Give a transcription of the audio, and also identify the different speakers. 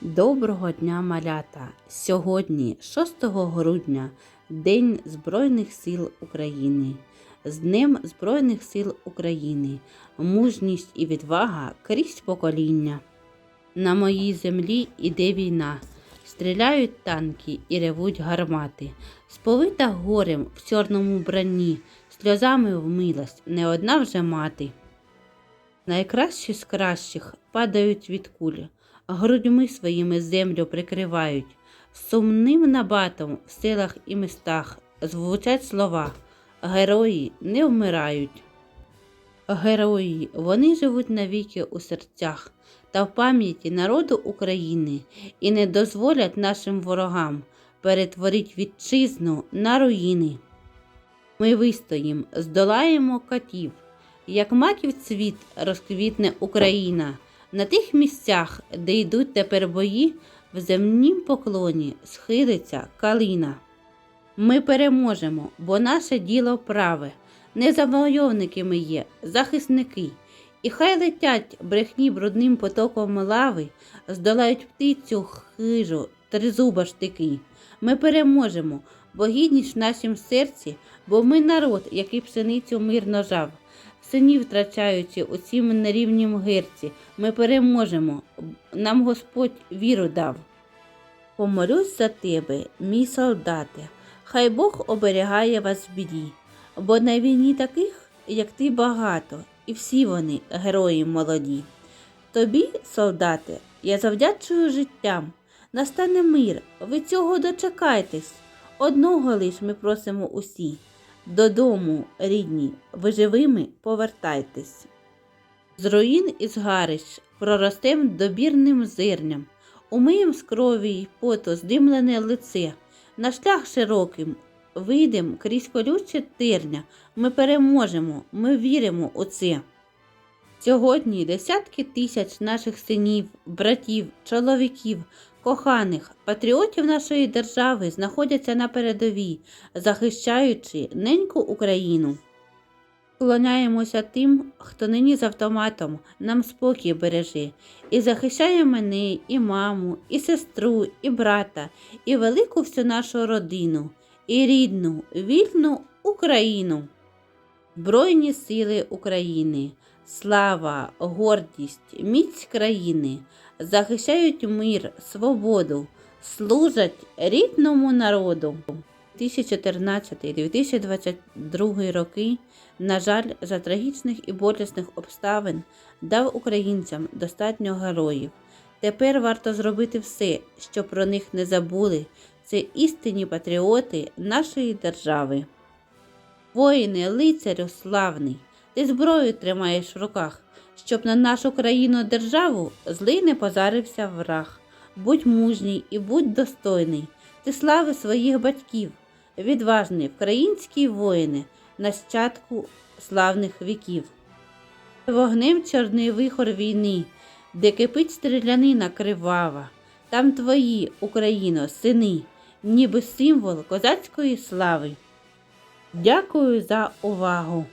Speaker 1: Доброго дня, малята! Сьогодні, 6 грудня, День Збройних сил України. З Днем Збройних сил України, мужність і відвага крізь покоління. На моїй землі іде війна, стріляють танки і ревуть гармати. Сповита горем в чорному бранні, сльозами вмилась не одна вже мати. Найкращі з кращих падають від куль, грудьми своїми землю прикривають. Сумним набатом в селах і містах звучать слова Герої не вмирають. Герої, вони живуть навіки у серцях та в пам'яті народу України і не дозволять нашим ворогам перетворити вітчизну на руїни. Ми вистоїм, здолаємо катів, як маків цвіт розквітне Україна. На тих місцях, де йдуть тепер бої, в земнім поклоні схилиться калина. Ми переможемо, бо наше діло праве. Не завойовники ми є, захисники. І хай летять брехні брудним потоком лави, здолають птицю хижу, тризуба штики. Ми переможемо, бо гідність в нашім серці, бо ми народ, який пшеницю мирно жав. Синів втрачаючи у цім нерівнім герці, ми переможемо, нам Господь віру дав. Помолюсь за тебе, мій солдате, хай Бог оберігає вас в біді, бо на війні таких, як ти, багато, і всі вони герої молоді. Тобі, солдате, я завдячую життям. Настане мир, ви цього дочекайтесь. Одного лиш ми просимо усі. Додому, рідні, ви живими повертайтесь. З руїн і згарищ проростем добірним зерням, умиєм з крові й поту здимлене лице, на шлях широким вийдем крізь колюче терня, ми переможемо, ми віримо у це. Сьогодні десятки тисяч наших синів, братів, чоловіків, коханих, патріотів нашої держави знаходяться на передовій, захищаючи неньку Україну. Клоняємося тим, хто нині з автоматом нам спокій береже, і захищає мене, і маму, і сестру, і брата, і велику всю нашу родину, і рідну, вільну Україну. Збройні сили України, слава, гордість, міць країни захищають мир, свободу, служать рідному народу. 2014-2022 роки, на жаль, за трагічних і болісних обставин дав українцям достатньо героїв. Тепер варто зробити все, щоб про них не забули. Це істинні патріоти нашої держави. Воїне, лицарю славний, ти зброю тримаєш в руках, щоб на нашу країну державу злий не позарився враг. Будь мужній і будь достойний, ти слави своїх батьків, відважний український воїне, нащадку славних віків. Вогнем чорний вихор війни, де кипить стрілянина кривава, там твої, Україно, сини, ніби символ козацької слави. Дякую за увагу!